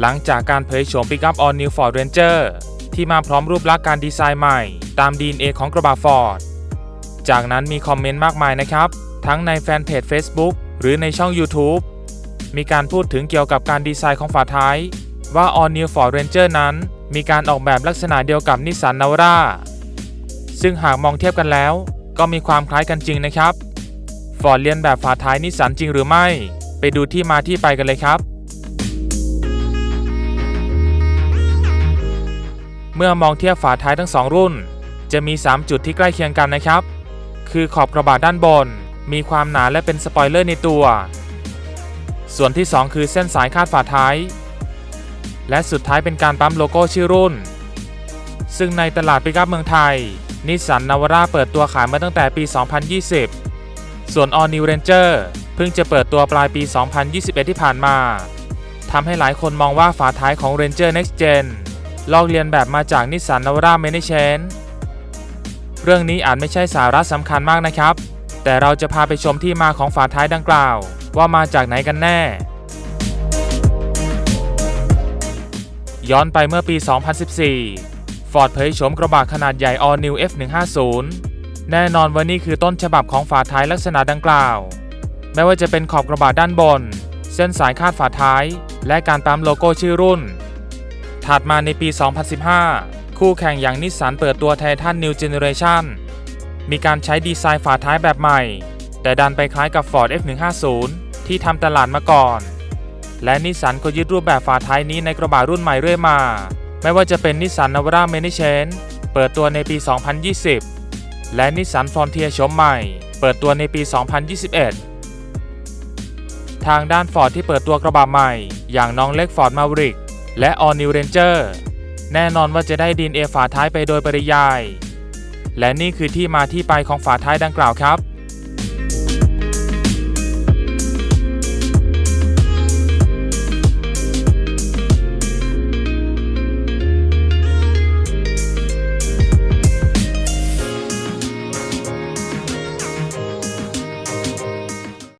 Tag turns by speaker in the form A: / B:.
A: หลังจากการเผยโฉมปิกอัพ All New Ford Ranger ที่มาพร้อมรูปลักษณ์การดีไซน์ใหม่ ตาม DNA ของกระบะ Ford จากนั้นมีคอมเมนต์มากมายนะครับ ทั้งในแฟนเพจ Facebook หรือในช่อง YouTube มีการพูดถึงเกี่ยวกับการดีไซน์ของฝาท้าย ว่า All New Ford Ranger นั้น มีการออกแบบลักษณะเดียวกับนิสสันนาวาซึ่งหากมองเทียบกันแล้ว ก็มีความคล้ายกันจริงนะครับฟอร์ดเลียนแบบฝาท้ายนิสสันจริงหรือไม่ ไปดูที่มาที่ไปกันเลยครับ เมื่อมองเทียบฝาท้ายทั้งสองรุ่น จะมี 3 จุดที่ใกล้เคียงกันนะครับ คือขอบกระบะด้านบน มีความหนาและเป็นสปอยเลอร์ในตัว ส่วนที่ 2 คือเส้นสายคาดฝาท้าย และสุดท้ายเป็นการปั๊มโลโก้ชื่อรุ่น ซึ่งในตลาดปิกัพเมืองไทย นิสสันนาวาร่าเปิดตัวขายมาตั้งแต่ปี 2020 ส่วน All New Ranger เพิ่งจะเปิดตัวปลายปี 2021 ที่ผ่านมาทำให้หลายคนมองว่าฝาท้ายของ Ranger Next Gen ลอกเลียนแบบมาจากนิสสันนาวราเมนเชนเรื่องนี้อาจไม่ใช่สาระสำคัญมากนะครับ แต่เราจะพาไปชมที่มาของฝาท้ายดังกล่าว ว่ามาจากไหนกันแน่ ย้อนไปเมื่อปี 2014 Ford เผยโฉมกระบะขนาดใหญ่ All New F150 แน่นอนว่านี่คือต้นฉบับของฝาท้ายลักษณะดังกล่าว ไม่ว่าจะเป็นขอบกระบะด้านบน เส้นสายคาดฝาท้าย และการปั๊มโลโก้ชื่อรุ่น ถัดมาในปี 2015 คู่แข่งอย่างนิสสันเปิดตัวไททัน New Generation มีการใช้ดีไซน์ฝาท้ายแบบใหม่ แต่ดันไปคล้ายกับ Ford F150 ที่ทำตลาดมาก่อน และนิสสันก็ยึดรูปแบบฝาท้ายนี้ในกระบะรุ่นใหม่เรื่อยมา ไม่ว่าจะเป็นนิสสันนาวร่าเมนิเชนเปิดตัวในปี 2020 และนิสสันฟอนเทียโฉมใหม่ เปิดตัวในปี 2021 ทางด้าน Ford ที่เปิดตัวกระบะใหม่ อย่างน้องเล็ก Ford Maverick และ All New Ranger แน่นอนว่าจะได้ดีเอฝาท้ายไปโดยปริยาย และนี่คือที่มาที่ไปของฝาท้ายดังกล่าวครับ